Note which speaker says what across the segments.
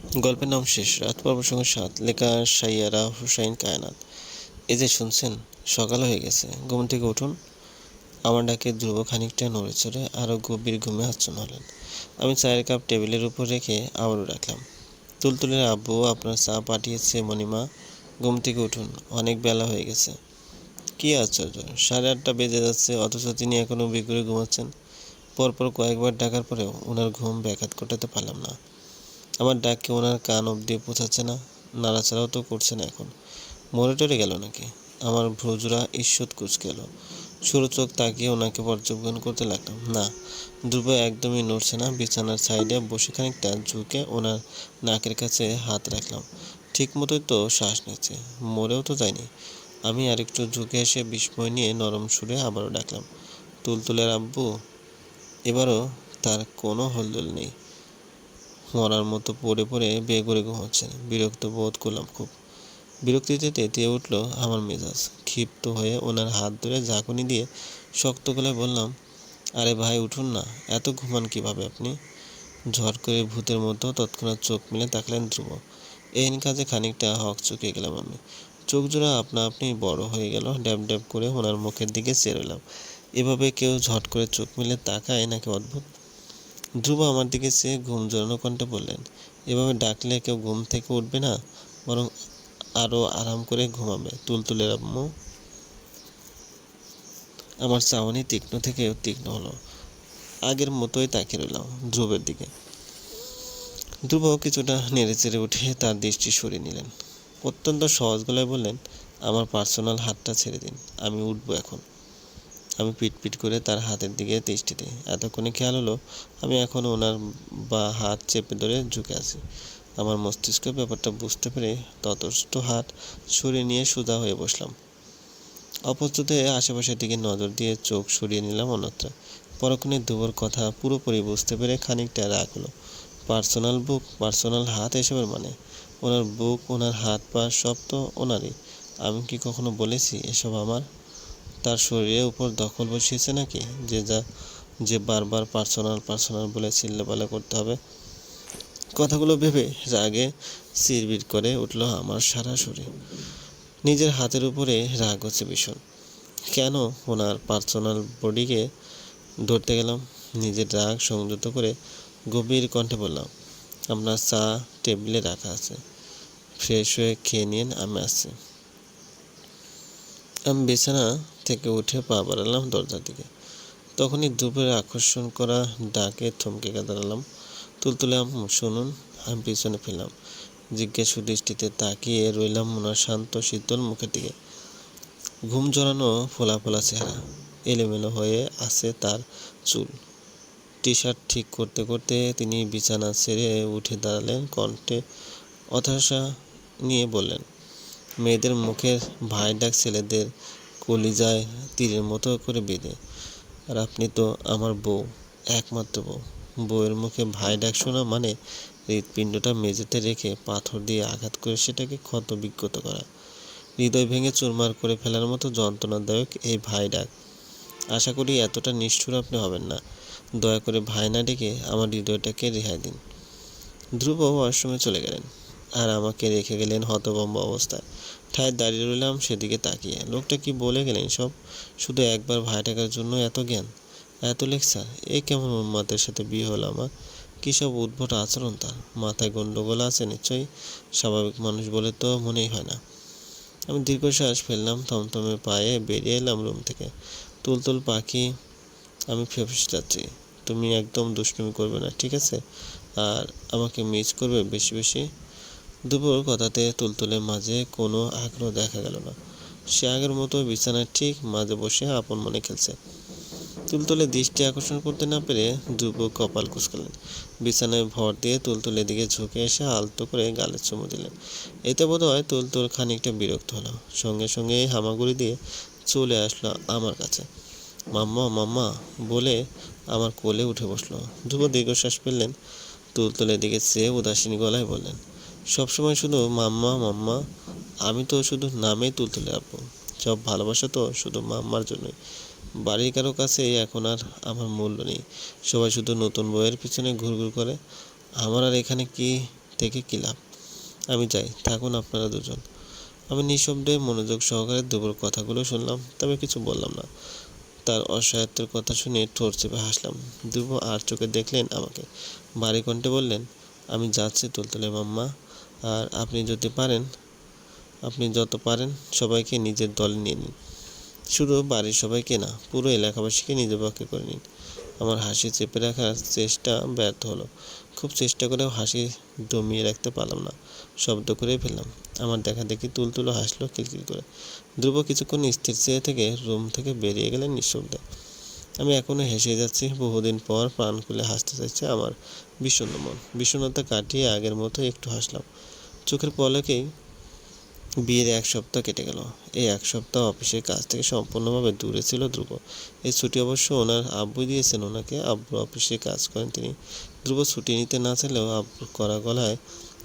Speaker 1: গল্পের নাম শেষ, রাত পর্ব সঙ্গে সাত, লেখা সাইয়ারা হুসাইন কায়নাত। এই যে শুনছেন, সকাল হয়ে গেছে। ঘুম থেকে উঠুন। আমার ডাকে ধ্রুব খানিকটা নড়ে চড়ে আরও গভীর ঘুমে আচ্ছন্ন হলেন। আমি চায়ের কাপ টেবিলের উপর রেখে আবারও রাখলাম তুলতুলের আব্বু আপনার চা পাঠিয়েছে মণিমা, ঘুম থেকে উঠুন, অনেক বেলা হয়ে গেছে। কি আশ্চর্য, সাড়ে আটটা বেজে যাচ্ছে, অথচ তিনি এখনও বিঘুরে ঘুমাচ্ছেন। পরপর কয়েকবার ডাকার পরেও ওনার ঘুম ব্যাঘাত ঘটাতে পারলাম না। আমার ডাককে ওনার কান অবধি পৌঁছাচ্ছে না, নাড়াচাড়াও তো করছে না এখন। মরে টরে গেল নাকি? আমার ভ্রজুরা ঈষৎ কুচকে এলো চোখ তাকিয়ে ওনাকে পর্যবেক্ষণ করতে লাগলাম। না, ধ্রুব একদমই নড়ছে না, বিছানার সাইডে বসে খানিকটা ঝুঁকে ওনার নাকের কাছে হাত রাখলাম। ঠিক মতোই তো শ্বাস নিচ্ছে, মরেও তো যায়নি। আমি আরেকটু ঝুঁকে এসে বিস্ময় নিয়ে নরম সুরে আবারও ডাকলাম, তুলতুলের আব্বু, এবারও তার কোনো হলদল নেই। মরার মতো পড়ে পড়ে বেঘরে ঘুমাচ্ছে বিরক্ত বোধ করলাম খুব। বিরক্তিতে তেতিয়ে উঠল আমার মেজাজ। ক্ষিপ্ত হয়ে ওনার হাত ধরে ঝাঁকুনি দিয়ে শক্ত গলায় বললাম, আরে ভাই, উঠুন না। এত ঘুমান কীভাবে আপনি? ঝড় করে ভূতের মতো তৎক্ষণাৎ চোখ মিলে তাকলেন ধ্রুব। এহেন কাজে খানিকটা হক চুকিয়ে গেলাম আমি। চোখ জোড়া আপনা আপনি বড় হয়ে গেল, ড্যাব ড্যাব করে ওনার মুখের দিকে চেরলাম এভাবে কেউ ঝট করে চোখ মিলে তাকায় নাকি অদ্ভুত? ধ্রুব আমার দিকে চেয়ে ঘুম জড়ানো কণ্ঠে বললেন, এভাবে ডাকলে কেউ ঘুম থেকে উঠবে না, বরং আরও আরাম করে ঘুমাবে। তুলতুলের আম্মু আমার চাউনি তীক্ষ্ণ থেকে তীক্ষ্ণ হলো। আগের মতোই তাকিয়ে রইলাম ধ্রুবের দিকে। ধ্রুব কিছুটা নেড়ে চেড়ে উঠে তার দৃষ্টি সরিয়ে নিলেন। অত্যন্ত সহজ গলায় বললেন, আমার পার্সোনাল হাতটা ছেড়ে দিন, আমি উঠবো এখন। আমি পিট পিট করে তার হাতের দিকে দৃষ্টি দিই এতক্ষণে খেয়াল হলো, আমি এখন ওনার বা হাত চেপে ধরে ঝুঁকে আছি। আমার মস্তিষ্ক ব্যাপারটা বুঝতে পেরে ততষ্ট হাত সরিয়ে নিয়ে সোজা হয়ে বসলাম। অপস্তুতে আশেপাশের দিকে নজর দিয়ে চোখ সরিয়ে নিলাম অন্যত্র। পরক্ষণে দুবোর কথা পুরোপুরি বুঝতে পেরে খানিকটা রাগ হলো। পার্সোনাল বুক, পার্সোনাল হাত এসবের মানে? ওনার বুক, ওনার হাত পা সব তো ওনারই। আমি কি কখনো বলেছি এসব আমার? তার শরীরের উপর দখল বসিয়েছে নাকি? যে যা, যে বারবার পার্সোনাল পার্সোনাল বলে চিল্লাপালা করতে হবে। কথাগুলো ভেবে রাগে চিরবির করে উঠল আমার সারা শরীর। নিজের হাতের উপরে রাগ হচ্ছে ভীষণ। কেন ওনার পার্সোনাল বডিকে ধরতে গেলাম? নিজের রাগ সংযত করে গভীর কণ্ঠে বললাম, আপনার চা টেবিলে রাখা আছে। ফ্রেশ হয়ে খেয়ে নিন, আমি আসছি। আমি বিছানা থেকে উঠে পা বাড়ালাম দরজার দিকে। তখনই দুপুরে আকর্ষণ করা ডাকে থমকে দাঁড়ালাম। তুলতুলে আম্মু শুনুন, আমি পিছনে ফেললাম জিজ্ঞাসু দৃষ্টিতে তাকিয়ে রইলাম ওনার শান্ত, শীতল মুখের দিকে। ঘুম জড়ানো ফোলা ফোলা চেহারা, এলোমেলো হয়ে আছে তার চুল। টি শার্ট ঠিক করতে করতে তিনি বিছানা ছেড়ে উঠে দাঁড়ালেন, কণ্ঠে হতাশা নিয়ে বললেন মেয়েদের মুখের ভাই ডাক ছেলেদের কলিজায় তীরের মতো করে বেঁধে। আর আপনি তো আমার বউ, একমাত্র বউ। বউয়ের মুখে ভাই ডাক শোনা মানে হৃৎপিণ্ডটা মেঝেতে রেখে পাথর দিয়ে আঘাত করে সেটাকে ক্ষত বিক্ষত করা। হৃদয় ভেঙে চুরমার করে ফেলার মতো যন্ত্রণাদায়ক এই ভাই ডাক আশা করি এতটা নিষ্ঠুর আপনি হবেন না। দয়া করে ভাই না ডেকে আমার হৃদয়টাকে রেহাই দিন। ধ্রুব ওয়াশরুমে চলে গেলেন। আর আমাকে রেখে গেলেন হতভম্ব অবস্থায়। ঠায় দাঁড়িয়ে রইলাম সেদিকে তাকিয়ে। লোকটা কি বলে গেলেন সব? শুধু একবার ভাই টাকার জন্য এত জ্ঞান? এত লেকচার? এ কেমন উন্মাদের সাথে বিয়ে হলো আমার? কী সব উদ্ভট আচরণ তার? মাথায় গণ্ডগোল আছে নিশ্চয়ই? স্বাভাবিক মানুষ বলে তো মনেই হয় না। আমি দীর্ঘশ্বাস ফেললাম, থমথমে পায়ে বেরিয়ে এলাম রুম থেকে। তুলতুল পাখি, আমি ফেফসে যাচ্ছি। তুমি একদম দুষ্টুমি করবে না, ঠিক আছে? আর আমাকে মিস করবে বেশি বেশি? দুপুর কথাতে তুলতুলে মাঝে কোনো আগ্রহ দেখা গেল না। সে আগের মতো বিছানার ঠিক মাঝে বসে আপন মনে খেলছে। তুলতুলে দৃষ্টি আকর্ষণ করতে না পেরে ধ্রুব কপাল কুচকালেন। বিছানায় ভর দিয়ে তুলতুলের দিকে ঝুঁকে এসে আলতো করে গালে চুমু দিলেন। এতে বোধ হয় তুলতুল খানিকটা বিরক্ত হলো। সঙ্গে সঙ্গে হামাগুড়ি দিয়ে চলে আসলো আমার কাছে। মাম্মা মাম্মা, বলে আমার কোলে উঠে বসল। ধ্রুব দীর্ঘশ্বাস ফেললেন। তুলতুলের দিকে চেয়ে উদাসীন গলায় বললেন সবসময় শুধু মাম্মা মাম্মা, আমি তো শুধু নামেই তুলতুলে রাখব সব ভালোবাসা তো শুধু মাম্মার জন্যই। বাড়ির কারও কাছে এখন আর আমার মূল্য নেই। সবাই শুধু নতুন বইয়ের পিছনে ঘুরঘুর করে। আমার আর এখানে কি থেকে কী লাভ? আমি যাই, থাকুন আপনারা দুজন। আমি নিঃশব্দে মনোযোগ সহকারে দুপুর কথাগুলো শুনলাম, তবে কিছু বললাম না। তার অসহায়ত্বের কথা শুনে ঠোঁট চেপে হাসলাম। ধ্রুব আর চোখে দেখলেন আমাকে। বাড়ি কণ্ঠে বললেন, আমি যাচ্ছি তুলতুলে মাম্মা। আর আপনি যদি পারেন, আপনি যত পারেন সবাইকে নিজের দলে নিয়ে নিন। শুধু বাড়ির সবাইকে না, পুরো এলাকাবাসীকে নিজের পক্ষে করে নিন। আমার হাসি চেপে রাখার চেষ্টা ব্যর্থ হলো। খুব চেষ্টা করেও হাসি দমিয়ে রাখতে পারলাম না। শব্দ করে ফেললাম। আমার দেখা দেখি তুলতুলো হাসলো কিলকিল করে। ধ্রুব কিছুক্ষণ স্থির চেয়ে থেকে রুম থেকে বেরিয়ে গেলেন নিঃশব্দে। আমি এখনও হেসে যাচ্ছি। বহুদিন পর প্রাণ খুলে হাসতে চাইছে আমার বিষণ্ণ মন। বিষণ্ণতা কাটিয়ে আগের মতো একটু হাসলাম। চোখের পলকেই বিয়ের এক সপ্তাহ কেটে গেল। এই এক সপ্তাহ অফিসের কাজ থেকে সম্পূর্ণভাবে দূরে ছিল ধ্রুব। এই ছুটি অবশ্য ওনার আব্বু দিয়েছেন। ওনাকে আব্বু অফিসে কাজ করেন তিনি। ধ্রুব ছুটি নিতে না চাইলেও আব্বুর করা গলায়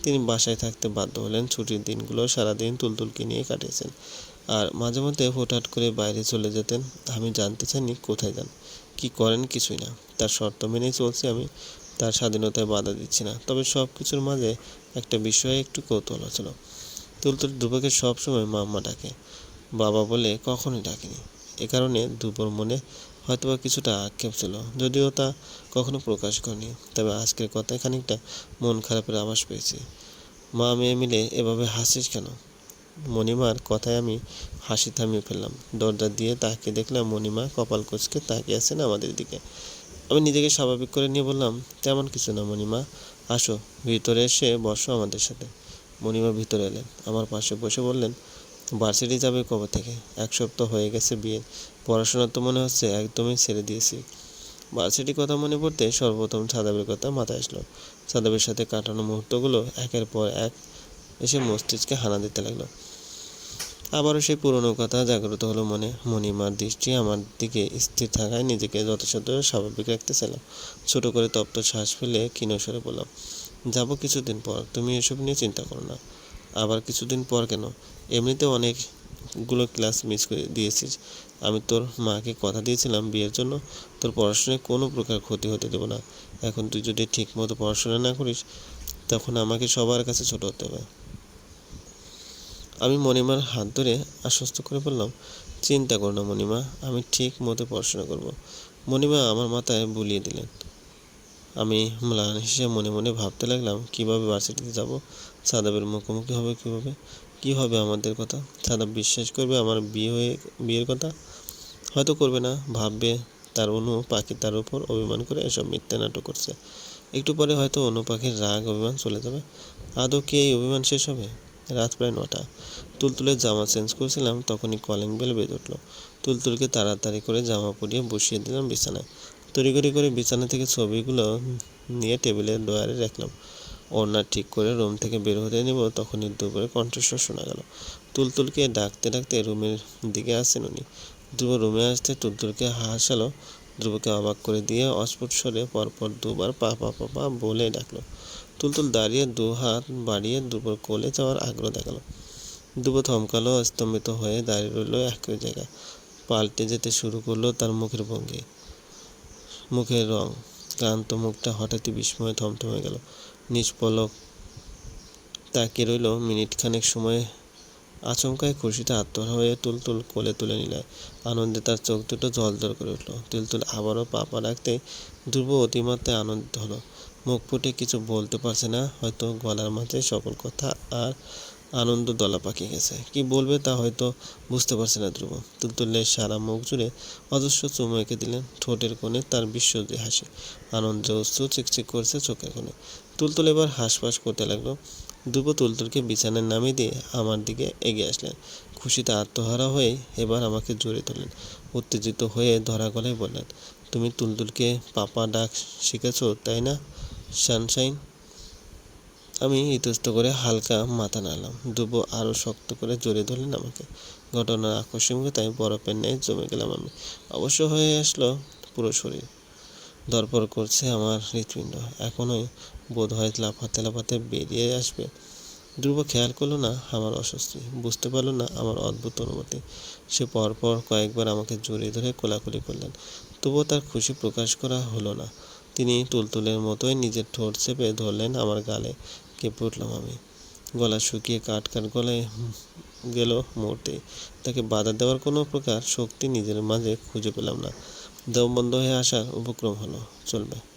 Speaker 1: তিনি বাসায় থাকতে বাধ্য হলেন। ছুটির দিনগুলো সারাদিন তুলতুলকে নিয়ে কাটিয়েছেন। আর মাঝে মধ্যে হঠাৎ করে বাইরে চলে যেতেন। আমি জানতে চাইনি কোথায় যান, কি করেন কিছুই না। তার শর্ত মেনেই চলছি আমি, তার স্বাধীনতায় বাধা দিচ্ছি না। তবে সব কিছুর মাঝে একটা বিষয়ে একটু কৌতূহল ছিল। তুলতুল দুবাকে সবসময় মাম্মা ডাকে, বাবা বলে কখনোই ডাকেনি। এ কারণে দুপুর মনে হয়তোবা কিছুটা আক্ষেপ ছিল, যদিও তা কখনো প্রকাশ করেনি। তবে আজকের কথায় খানিকটা মন খারাপের আভাস পেয়েছি। মা মেয়ে মিলে এভাবে হাসিস কেন? মণিমার কথায় আমি হাসি থামিয়ে ফেললাম। দরজা দিয়ে তাকে দেখলাম মণিমা কপাল কুচকে তাকিয়ে আছেন আমাদের দিকে। আমি নিজেকে স্বাভাবিক করে নিয়ে বললাম, তেমন কিছু না মণিমা, আসো, ভিতরে এসে বসো আমাদের সাথে। মণিমা ভিতরে এলেন, আমার পাশে বসে বললেন, ভার্সিটি যাবে কবে থেকে? এক সপ্তাহ হয়ে গেছে বিয়ে, পড়াশোনা তো মনে হচ্ছে একদমই ছেড়ে দিয়েছি। ভার্সিটি কথা মনে পড়তে সর্বপ্রথম সাদাবের কথা মাথায় আসলো। সাদাবের সাথে কাটানো মুহূর্তগুলো একের পর এক এসে মস্তিষ্কে হানা দিতে লাগল। আবারও সেই পুরনো কথা জাগ্রত হলো মনে। মণিমার দৃষ্টি আমার দিকে স্থির থাকায় নিজেকে যথাযথ স্বাভাবিক রাখতে চাইলাম। ছোট করে তপ্ত শ্বাস ফেলে ক্ষীণস্বরে বললাম, যাব কিছুদিন পর, তুমি এসব নিয়ে চিন্তা করো না। আবার কিছুদিন পর কেন? এমনিতে অনেকগুলো ক্লাস মিস করে দিয়েছিস। আমি তোর মাকে কথা দিয়েছিলাম বিয়ের জন্য। তোর পড়াশোনায় কোনো প্রকার ক্ষতি হতে দেবো না। এখন তুই যদি ঠিক মতো পড়াশোনা না করিস, তখন আমাকে সবার কাছে ছোট হতে হবে। আমি মণিমার হাত ধরে আশ্বস্ত করে বললাম, চিন্তা করো না মণিমা, আমি ঠিক মতো পড়াশোনা করব। মণিমা আমার মাথায় বুলিয়ে দিলেন। আমি ম্লান হিসেবে মনে মনে ভাবতে লাগলাম, কীভাবে ভার্সিটিতে যাব? সাদাবের মুখোমুখি হবে কীভাবে? কি হবে আমাদের কথা? সাদাব বিশ্বাস করবে আমার বিয়ে হয়ে, বিয়ের কথা? হয়তো করবে না, ভাববে তার অনু পাখি তার উপর অভিমান করে এসব মিথ্যা নাটক করছে। একটু পরে হয়তো অনু পাখির রাগ অভিমান চলে যাবে। আদৌ কি এই অভিমান শেষ হবে? রাত প্রায় নটা। তুলতুলের জামা চেঞ্জ করছিলাম, তখনই কলিং বেল বেজে উঠল। তুলতুলকে তাড়াতাড়ি করে জামা পরিয়ে বসিয়ে দিলাম বিছানায়। তড়িঘড়ি করে বিছানা থেকে ছবিগুলো নিয়ে টেবিলের ডয়ারে রাখলাম। ওড়না ঠিক করে রুম থেকে বের হতে নেব, তখনই দুপুরে কণ্ঠস্বর শোনা গেল। তুলতুলকে ডাকতে ডাকতে রুমের দিকে আসেন উনি। ধ্রুব রুমে আসতে তুলতুলকে হাসালো। ধ্রুবকে অবাক করে দিয়ে অস্ফুট স্বরে পরপর দুবার পা পা পা পা বলে ডাকলো। তুলতুল দাঁড়িয়ে দু হাত বাড়িয়ে ধ্রুবর কোলে যাওয়ার আগ্রহ দেখাল। ধ্রুব থমকালো, স্তম্ভিত হয়ে দাঁড়িয়ে রইল একই জায়গায়। পাল্টে যেতে শুরু করল তার মুখের ভঙ্গি। মুখের রং, ক্লান্ত মুখটা হঠাৎই বিস্ময়ে থমথমে গেল। নিষ্পলক তাকিয়ে রইল মিনিট খানেক সময় আচমকায় খুশিতে আত্মহারা হয়ে তুলতুল কোলে তুলে নিলে। আনন্দে তার চোখ দুটো জলজল করে উঠল। তুলতুল আবারও পাপা রাখতে ধ্রুব অতিমাত্রায় আনন্দিত হলো। মুখ ফুটে কিছু বলতে পারছে না, হয়তো গলার মাঝে সকল কথা আর আনন্দ দলা পাকিয়ে গেছে। কি বলবে তা হয়তো বুঝতে পারছে না ধ্রুব। তুলতুলের সারা মুখ জুড়ে অজস্র চুমু এঁকে দিলেন। ঠোঁটের কোণে তার বিশ্বজি হাসি। আনন্দে অশ্রু চিকচিক করছে চোখের কোণে। তুলতুল এবার হাঁসফাঁস করতে লাগল। ধ্রুব তুলতুলকে বিছানায় নামিয়ে দিয়ে আমার দিকে এগিয়ে আসলেন। খুশিতে আত্মহারা হয়ে এবার আমাকে জড়িয়ে ধরলেন। উত্তেজিত হয়ে ধরা গলায় বললেন, তুমি তুলতুলকে পাপা ডাক শিখেছো, তাই না? সানশাইন আমি ইতস্ত করে হালকা মাথা নাড়লাম। ধ্রুব আরও শক্ত করে জড়িয়ে ধরলেন আমাকে। ঘটনার আকস্মিকতায় বরফের ন্যায় জমে গেলাম আমি। অবশ্য হয়ে আসলো পুরো শরীর। দরপর করছে আমার হৃৎপিণ্ড। এখনোই বোধ হয় লাফাতে লাফাতে বেরিয়ে আসবে। ধ্রুব খেয়াল করল না আমার অস্বস্তি। বুঝতে পারল না আমার অদ্ভুত অনুমতি সে পরপর কয়েকবার আমাকে জড়িয়ে ধরে কোলাকুলি করলেন। তবুও তার খুশি প্রকাশ করা হলো না। তিনি তুলতুলের মতোই নিজের ঠোঁট চেপে ধরলেন আমার গালে। কেঁপে উঠলাম আমি। গলা শুকিয়ে কাঠ কাঠ গলায় গেল মুহূর্তে। তাকে বাধা দেওয়ার কোনো প্রকার শক্তি নিজের মাঝে খুঁজে পেলাম না। দম বন্ধ হয়ে আসার উপক্রম হলো। চলবে।